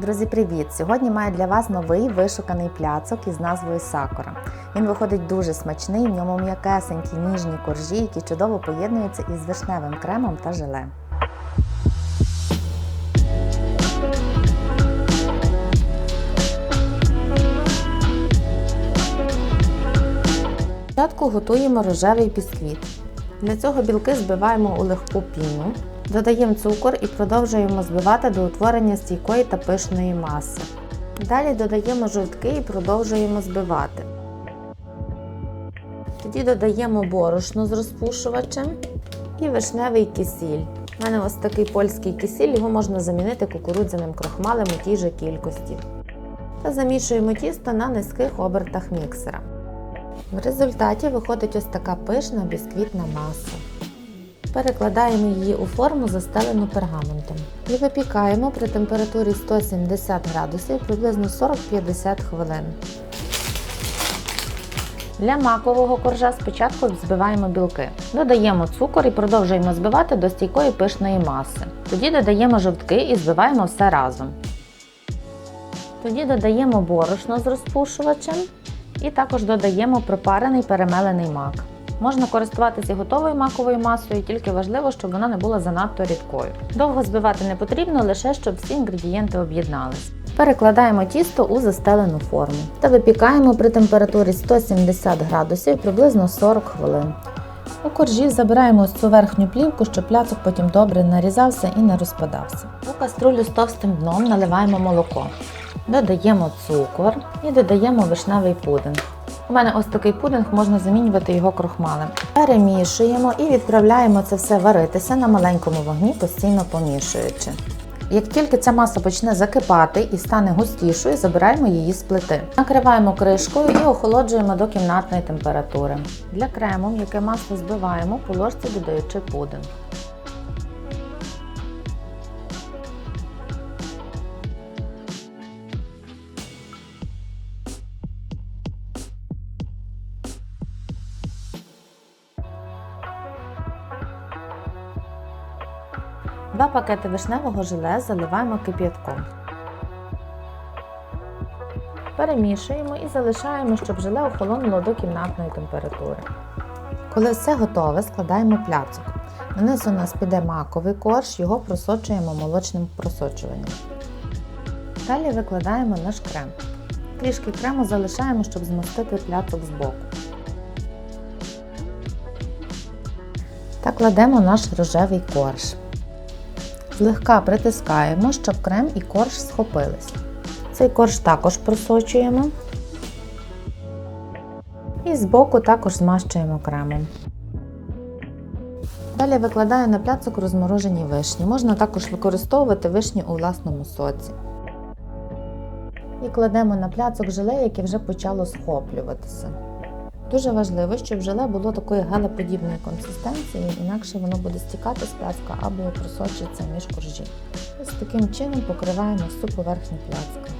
Друзі, привіт! Сьогодні маю для вас новий вишуканий пляцок із назвою Сакура. Він виходить дуже смачний, в ньому м'якесенькі ніжні коржі, які чудово поєднуються із вишневим кремом та желе. Спочатку готуємо рожевий бісквіт. Для цього білки збиваємо у легку піну, додаємо цукор і продовжуємо збивати до утворення стійкої та пишної маси. Далі додаємо жовтки і продовжуємо збивати. Тоді додаємо борошно з розпушувачем і вишневий кисіль. У мене ось такий польський кисіль, його можна замінити кукурудзяним крохмалем у тій же кількості. Та замішуємо тісто на низьких обертах міксера. В результаті виходить ось така пишна бісквітна маса. Перекладаємо її у форму, застелену пергаментом. І випікаємо при температурі 170 градусів приблизно 40-50 хвилин. Для макового коржа спочатку збиваємо білки. Додаємо цукор і продовжуємо збивати до стійкої пишної маси. Тоді додаємо жовтки і збиваємо все разом. Тоді додаємо борошно з розпушувачем і також додаємо пропарений перемелений мак. Можна користуватися готовою маковою масою, тільки важливо, щоб вона не була занадто рідкою. Довго збивати не потрібно, лише щоб всі інгредієнти об'єднались. Перекладаємо тісто у застелену форму та випікаємо при температурі 170 градусів приблизно 40 хвилин. У коржі забираємо ось цю верхню плівку, щоб пляцок потім добре нарізався і не розпадався. У каструлю з товстим дном наливаємо молоко. Додаємо цукор і додаємо вишневий пудинг. У мене ось такий пудинг, можна замінювати його крохмалем. Перемішуємо і відправляємо це все варитися на маленькому вогні, постійно помішуючи. Як тільки ця маса почне закипати і стане густішою, забираємо її з плити. Накриваємо кришкою і охолоджуємо до кімнатної температури. Для крему м'яке масло збиваємо по ложці додаючи пудинг. Два пакети вишневого желе заливаємо кип'ятком. Перемішуємо і залишаємо, щоб желе охолонуло до кімнатної температури. Коли все готове, складаємо пляцок. Нанизу у нас піде маковий корж, його просочуємо молочним просочуванням. Далі викладаємо наш крем. Трішки крему залишаємо, щоб змастити пляцок з боку. Та кладемо наш рожевий корж. Злегка притискаємо, щоб крем і корж схопились. Цей корж також просочуємо. І збоку також змащуємо кремом. Далі викладаю на пляцок розморожені вишні. Можна також використовувати вишні у власному соці. І кладемо на пляцок желе, яке вже почало схоплюватися. Дуже важливо, щоб желе було такої гелеподібної консистенції, інакше воно буде стікати з пляцка або просочиться між коржі. Ось таким чином покриваємо всю поверхню пляцка.